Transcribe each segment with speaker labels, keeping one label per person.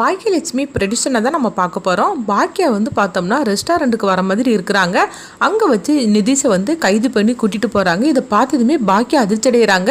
Speaker 1: பாக்கியலட்சுமி ப்ரெடிஷனை தான் நம்ம பார்க்க போகிறோம் பாக்கியா வந்து பார்த்தோம்னா ரெஸ்டாரண்ட்டுக்கு வர மாதிரி இருக்கிறாங்க. அங்கே வச்சு நிதிஷை வந்து கைது பண்ணி கூட்டிகிட்டு போகிறாங்க இதை பார்த்ததுமே பாக்கியா அதிர்ச்சி அடைகிறாங்க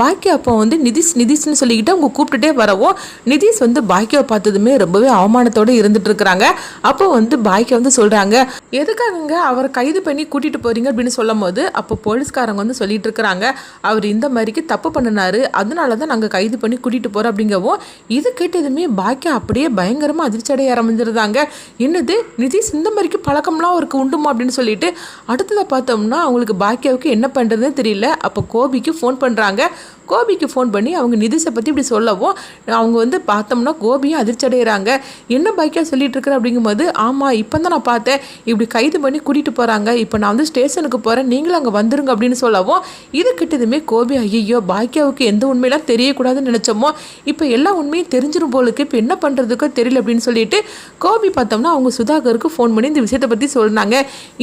Speaker 1: பாக்கியா அப்போ வந்து நிதிஷ் நிதிஷ்னு சொல்லிக்கிட்டு அவங்க கூப்பிட்டுட்டே வரவும் நிதிஷ் வந்து பாக்கியாவை பார்த்ததுமே ரொம்பவே அவமானத்தோடு இருந்துட்டு இருக்கிறாங்க. அப்போ வந்து பாக்கியா வந்து சொல்கிறாங்க எதுக்காகங்க அவரை கைது பண்ணி கூட்டிகிட்டு போகிறீங்க அப்படின்னு சொல்லும் போது அப்போ போலீஸ்காரங்க வந்து சொல்லிட்டு இருக்கிறாங்க அவர் இந்த மாதிரிக்கு தப்பு பண்ணினாரு. அதனால தான் நாங்கள் கைது பண்ணி கூட்டிகிட்டு போகிறோம் அப்படிங்கவும் இது கேட்டதுமே பாக்கியா அப்படியே பயங்கரமாக அதிர்ச்சி அடைய ஆரம்பிச்சிருந்தாங்க. என்னது? நிதிஷ் இந்த மாதிரிக்கு பழக்கம்லாம் அவருக்கு உண்டுமா அப்படின்னு சொல்லிட்டு அடுத்ததை பார்த்தோம்னா அவங்களுக்கு பாக்கியாவுக்கு என்ன பண்ணுறதுன்னு தெரியல. அப்போ கோபிக்கு ஃபோன் பண்ணுறாங்க கோபிக்கு ஃபோன் பண்ணி அவங்க நிதிஷை பற்றி இப்படி சொல்லவும் அவங்க வந்து பார்த்தோம்னா கோபியும் அதிர்ச்சி அடைகிறாங்க என்ன பைக்காக சொல்லிட்டு இருக்கிற அப்படிங்கும்போது ஆமாம் இப்போ தான் நான் பார்த்தேன். இப்படி கைது பண்ணி கூட்டிகிட்டு போகிறாங்க இப்போ நான் வந்து ஸ்டேஷனுக்கு போகிறேன் நீங்களும் அங்கே வந்துருங்க அப்படின்னு சொல்லவும் இது கிட்டதுமே கோபி ஐயோ பாக்கியாவுக்கு எந்த உண்மையெல்லாம் தெரியக்கூடாதுன்னு நினச்சோமோ இப்போ எல்லா உண்மையும் தெரிஞ்சிடும் போலுக்கு இப்போ என்ன பண்ணுறதுக்கோ தெரியல அப்படின்னு சொல்லிட்டு கோபி பார்த்தோம்னா அவங்க சுதாகருக்கு ஃபோன் பண்ணி இந்த விஷயத்தை பற்றி சொன்னாங்க.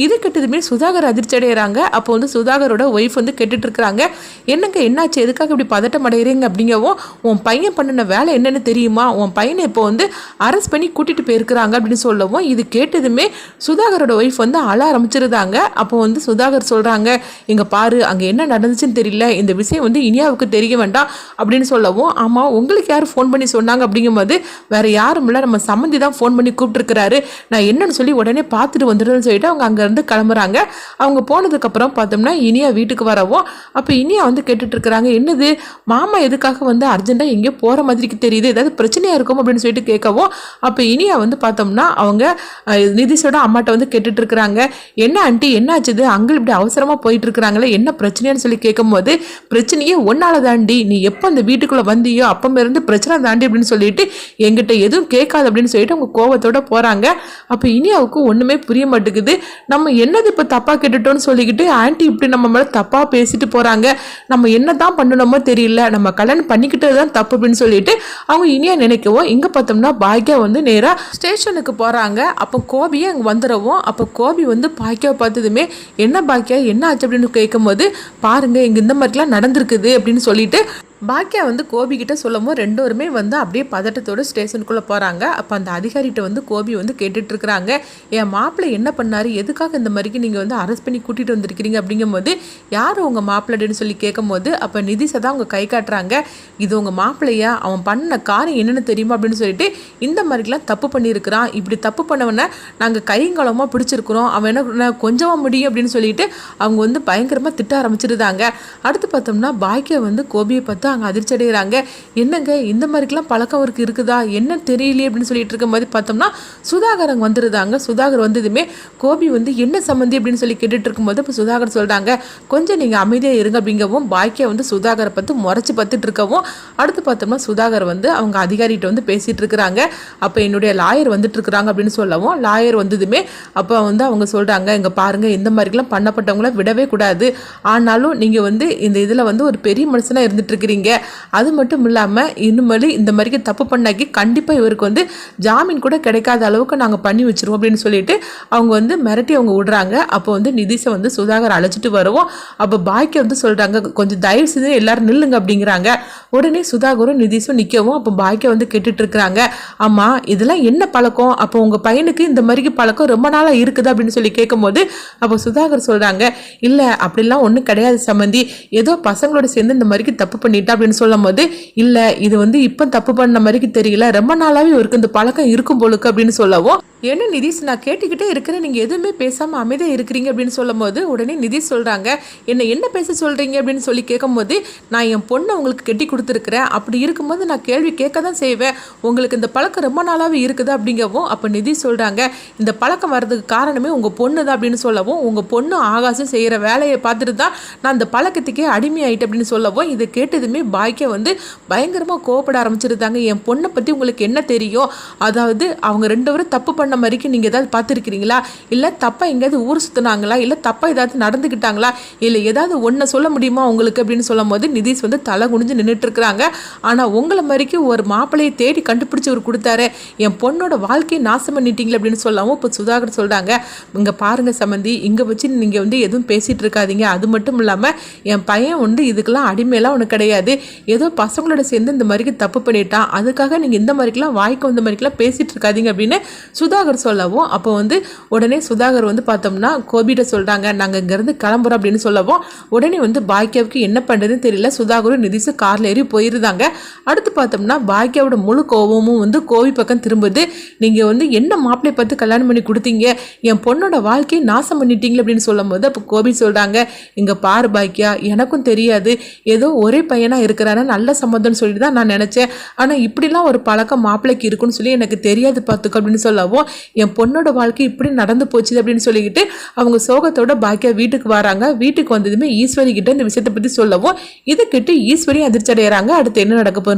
Speaker 1: இது கிட்டதுமே சுதாகர் அதிர்ச்சி அடைகிறாங்க அப்போ வந்து சுதாகரோட ஒய்ஃப் வந்து கேட்டுட்ருக்குறாங்க என்னங்க என்னாச்சு? எதுக்காக இப்படி பதட்டம் அடைகிறீங்க அப்படிங்கவும் உன் பையன் பண்ணின வேலை என்னன்னு தெரியுமா? உன் பையனை இப்போ வந்து அரெஸ்ட் பண்ணி கூட்டிட்டு போயிருக்கிறாங்க அப்படின்னு சொல்லவும் இது கேட்டதுமே சுதாகரோட ஒய்ஃப் வந்து அழ ஆரம்பிச்சிருந்தாங்க. அப்போ வந்து சுதாகர் சொல்கிறாங்க இங்கே பாரு அங்கே என்ன நடந்துச்சுன்னு தெரியல. இந்த விஷயம் வந்து இனியாவுக்கு தெரிய வேண்டாம். அப்படின்னு சொல்லவும் ஆமாம் உங்களுக்கு யார் ஃபோன் பண்ணி சொன்னாங்க? அப்படிங்கும்போது வேறு யாரும் இல்லை நம்ம சம்மந்தி தான் ஃபோன் பண்ணி கூப்பிட்டுருக்கிறாரு. நான் என்னன்னு சொல்லி உடனே பார்த்துட்டு வந்துடுறேன்னு சொல்லிட்டு அவங்க அங்கேருந்து கிளம்புறாங்க. அவங்க போனதுக்கப்புறம் பார்த்தோம்னா இனியா வீட்டுக்கு வரவும் அப்போ இனியா வந்து கேட்டுட்ருக்குறாங்க இருக்கிறாங்க என்னது மாமா எதுக்காக வந்து அர்ஜென்ட்டாக எங்கேயோ போகிற மாதிரிக்கு தெரியுது. ஏதாவது பிரச்சனையாக இருக்கும் அப்படின்னு சொல்லிட்டு கேட்கவும் அப்போ இனியா வந்து பார்த்தோம்னா அவங்க நிதிஷோட அம்மாட்ட வந்து கேட்டுட்டு இருக்கிறாங்க. என்ன ஆண்டி என்ன ஆச்சுது அங்கிள் இப்படி அவசரமாக போயிட்டு இருக்கிறாங்களே என்ன பிரச்சனைன்னு சொல்லி கேட்கும்போது பிரச்சனையே ஒன்னால் தாண்டி நீ எப்போ அந்த வீட்டுக்குள்ளே வந்தியோ அப்போ இருந்து பிரச்சனை தாண்டி அப்படின்னு சொல்லிட்டு எங்கிட்ட எதுவும் கேட்காது அப்படின்னு சொல்லிட்டு அவங்க கோவத்தோட போகிறாங்க அப்போ இனியாவுக்கு ஒன்றுமே புரிய மாட்டேங்குது. நம்ம என்னது இப்போ தப்பாக கேட்டுட்டோம்னு சொல்லிக்கிட்டு ஆண்டி இப்படி நம்ம மேலே தப்பாக பேசிட்டு போகிறாங்க நம்ம என்ன தான் பண்ணணும் தெரியல. நம்ம கல்யாணம் பண்ணிக்கிட்டது தான் தப்பு அப்படின்னு சொல்லிட்டு அவங்க இனியா நினைக்கவும் இங்கே பார்த்தோம்னா பாக்யா வந்து நேராக ஸ்டேஷனுக்கு போகிறாங்க அப்போ கோபியை அங்கே வந்துடவும். அப்போ கோபி வந்து பாக்கியாவை பார்த்ததுமே என்ன பாக்கியா என்ன ஆச்சு? அப்படின்னு கேட்கும்போது பாருங்கள் இங்கே இந்த மாதிரிலாம் நடந்திருக்குது அப்படின்னு சொல்லிட்டு பாக்கியா வந்து கோபிக்கிட்ட கிட்ட சொல்லவும் ரெண்டோருமே வந்து அப்படியே பதட்டத்தோடு ஸ்டேஷனுக்குள்ளே போகிறாங்க அப்போ அந்த அதிகாரிகிட்ட வந்து கோபி வந்து கேட்டுட்ருக்குறாங்க என் மாப்பிள்ளை என்ன பண்ணார்? எதுக்காக இந்த மாதிரிக்கு நீங்கள் வந்து அரெஸ்ட் பண்ணி கூட்டிகிட்டு வந்திருக்கிறீங்க? அப்படிங்கும்போது யார் உங்கள் மாப்பிள்ளைன்னு சொல்லி கேட்கும்போது அப்போ நிதிஷை தான் அவங்க கை காட்டுறாங்க. இது உங்கள் மாப்பிள்ளையா? அவன் பண்ண காரியம் என்னென்னு தெரியுமா? அப்படின்னு சொல்லிட்டு இந்த மாதிரிலாம் தப்பு பண்ணியிருக்கிறான். இப்படி தப்பு பண்ணவனை நாங்கள் கைங்கலமாக பிடிச்சிருக்கிறோம். அவன் என்ன கொஞ்சமாக முடியும்? அப்படின்னு சொல்லிட்டு அவங்க வந்து பயங்கரமாக திட்ட ஆரம்பிச்சிருந்தாங்க. அடுத்து பார்த்தோம்னா பாக்கியா வந்து கோபியை பார்த்து அங்கே அதிர்ச்சி அடைகிறாங்க என்னங்க இந்த மாதிரிக்கெல்லாம் பழக்கம் அவருக்கு இருக்குதா? என்ன தெரியலையே அப்படின்னு சொல்லிட்டு இருக்கும் போது பார்த்தோம்னா சுதாகர் அங்கே வந்துருந்தாங்க சுதாகர் வந்ததுமே கோபி வந்து என்ன சம்மந்தி அப்படின்னு சொல்லி கேட்டுட்டு இருக்கும்போது இப்போ சுதாகர் சொல்கிறாங்க கொஞ்சம் நீங்கள் அமைதியாக இருங்க அப்படிங்கவும் பாக்கியா வந்து சுதாகரை பார்த்து முறைச்சி பார்த்துட்டு இருக்கவும் அடுத்து பார்த்தோம்னா சுதாகர் வந்து அவங்க அதிகாரிகிட்ட வந்து பேசிகிட்டு இருக்கிறாங்க. அப்போ என்னுடைய லாயர் வந்துட்டு இருக்கிறாங்க அப்படின்னு சொல்லவும் லாயர் வந்ததுமே அப்போ வந்து அவங்க சொல்கிறாங்க இங்கே பாருங்கள் இந்த மாதிரிலாம் பண்ணப்பட்டவங்கள விடவே கூடாது. ஆனாலும் நீங்கள் வந்து இந்த இதில் வந்து ஒரு பெரிய மனுஷனாக இருந்துட்டு இருக்கிறீங்க. அது மட்டும் இல்லாமல் இனிமேல் இந்த மாதிரிக்கு தப்பு பண்ணாக்கி கண்டிப்பாக இவருக்கு வந்து ஜாமீன் கூட கிடைக்காத அளவுக்கு நாங்கள் பண்ணி வச்சிருவோம் அப்படின்னு சொல்லிட்டு அவங்க வந்து மிரட்டி அவங்க விடுறாங்க. அப்போ வந்து நிதிஷை வந்து சுதாகர் அழைச்சிட்டு வருவோம். அப்போ பாக்கிய வந்து சொல்கிறாங்க கொஞ்சம் தயவு செய்து எல்லாரும் நில்லுங்க அப்படிங்கிறாங்க. உடனே சுதாகரும் நிதிஷும் நிற்கவும் அப்போ பாக்கியம் வந்து கேட்டுட்டு இருக்கிறாங்க. ஆமாம் இதெல்லாம் என்ன பழக்கம்? அப்போ உங்கள் பையனுக்கு இந்த மாதிரிக்கு பழக்கம் ரொம்ப நாளாக இருக்குது அப்படின்னு சொல்லி கேட்கும்போது அப்போ சுதாகர் சொல்கிறாங்க இல்லை அப்படிலாம் ஒன்றும் கிடையாது சம்மந்தி ஏதோ பசங்களோட சேர்ந்து இந்த மாதிரிக்கு தப்பு அப்படின்னு சொல்லும் போது இல்லை இது வந்து இப்போ தப்பு பண்ண மாதிரிக்கு தெரியல. ரொம்ப நாளாகவே இவருக்கு இந்த பழக்கம் இருக்கும் போலுக்கு அப்படின்னு சொல்லவும் என்ன நிதிஷ் நான் கேட்டுக்கிட்டே இருக்கிறேன். நீங்கள் எதுவுமே பேசாமல் அமைதியாக இருக்கிறீங்க அப்படின்னு சொல்லும் போது உடனே நிதிஷ் சொல்கிறாங்க என்னை என்ன பேச சொல்கிறீங்க அப்படின்னு சொல்லி கேட்கும்போது நான் என் பொண்ணை உங்களுக்கு கெட்டி கொடுத்துருக்குறேன். அப்படி இருக்கும்போது நான் கேள்வி கேட்க தான் செய்வேன். உங்களுக்கு இந்த பழக்கம் ரொம்ப நாளாகவே இருக்குதா அப்படிங்கவும் அப்போ நிதிஷ் சொல்கிறாங்க இந்த பழக்கம் வர்றதுக்கு காரணமே உங்கள் பொண்ணு தான் அப்படின்னு சொல்லவும் உங்கள் பொண்ணு ஆகாசம் செய்கிற வேலையை பார்த்துட்டு தான் நான் இந்த பழக்கத்துக்கே அடிமையாயிட்டேன் அப்படின்னு சொல்லவும் இதை கேட்டதுமே பாய்க்க வந்து பயங்கரமாக கோவப்பட ஆரம்பிச்சிருந்தாங்க. என் பொண்ணை பற்றி உங்களுக்கு என்ன தெரியும்? அதாவது அவங்க ரெண்டு பேரும் தப்பு பண்ண பண்ண மாதிரிக்கு நீங்கள் ஏதாவது பார்த்துருக்கிறீங்களா? இல்லை தப்பாக எங்கேயாவது ஊர் சுற்றுனாங்களா இல்லை தப்பாக ஏதாவது நடந்துக்கிட்டாங்களா இல்லை ஏதாவது ஒன்றை சொல்ல முடியுமா உங்களுக்கு அப்படின்னு சொல்லும் போது நிதிஷ் வந்து தலை குனிஞ்சு நின்றுட்டு இருக்கிறாங்க ஆனால் உங்களை மாதிரிக்கு ஒரு மாப்பிள்ளையை தேடி கண்டுபிடிச்சி அவர் கொடுத்தாரு. என் பொண்ணோட வாழ்க்கையை நாசம் பண்ணிட்டீங்களே அப்படின்னு சொல்லவும் இப்போ சுதாகர் சொல்கிறாங்க இங்கே பாருங்கள் சம்மந்தி இங்கே வச்சு நீங்கள் வந்து எதுவும் பேசிகிட்டு இருக்காதீங்க. அது மட்டும் இல்லாமல் என் பையன் வந்து இதுக்கெல்லாம் அடிமையெல்லாம் ஒன்று கிடையாது. ஏதோ பசங்களோட சேர்ந்து இந்த மாதிரிக்கு தப்பு பண்ணிட்டான். அதுக்காக நீங்கள் இந்த மாதிரிக்கெல்லாம் வாய்க்கு வந்த மாதிரிக்கெல்லாம் பேசிகிட்டு இருக்காதீங்க அப்படின்னு சுதா சுதாகர் சொல்லவும் அப்போ வந்து உடனே சுதாகர் வந்து பார்த்தோம்னா கோபிகிட்ட சொல்கிறாங்க நாங்கள் இங்கேருந்து கிளம்புறோம் அப்படின்னு சொல்லவும் உடனே வந்து பாக்கியாவுக்கு என்ன பண்ணுறதுன்னு தெரியல சுதாகரும் நிதிஷும் காரில் ஏறி போயிருந்தாங்க. அடுத்து பார்த்தோம்னா பாக்கியாவோட முழு கோபமும் வந்து கோவி பக்கம் திரும்புது. நீங்கள் வந்து என்ன மாப்பிள்ளை பார்த்து கல்யாணம் பண்ணி கொடுத்தீங்க? என் பொண்ணோட வாழ்க்கையை நாசம் பண்ணிட்டீங்களே அப்படின்னு சொல்லும்போது அப்போ கோபி சொல்கிறாங்க இங்கே பாரு பாக்கியா எனக்கும் தெரியாது. ஏதோ ஒரே பையனாக இருக்கிறாரு நல்ல சம்மந்தம்னு சொல்லிட்டு தான் நான் நினச்சேன். ஆனால் இப்படிலாம் ஒரு பழக்கம் மாப்பிள்ளைக்கு இருக்குன்னு சொல்லி எனக்கு தெரியாது பார்த்துக்கோ அப்படின்னு சொல்லவும் என் பொண்ணோட வாழ்க்கை இப்படி நடந்து போச்சு அப்படின்னு சொல்லிக்கிட்டு அவங்க சோகத்தோட பாக்கியா வீட்டுக்கு வராங்க. வீட்டுக்கு வந்ததுமே ஈஸ்வரி கிட்ட இந்த விஷயத்தை பற்றி சொல்லவும். இதை கிட்ட ஈஸ்வரி அதிர்ச்சி அடைகிறாங்க அடுத்து என்ன நடக்க போகுது?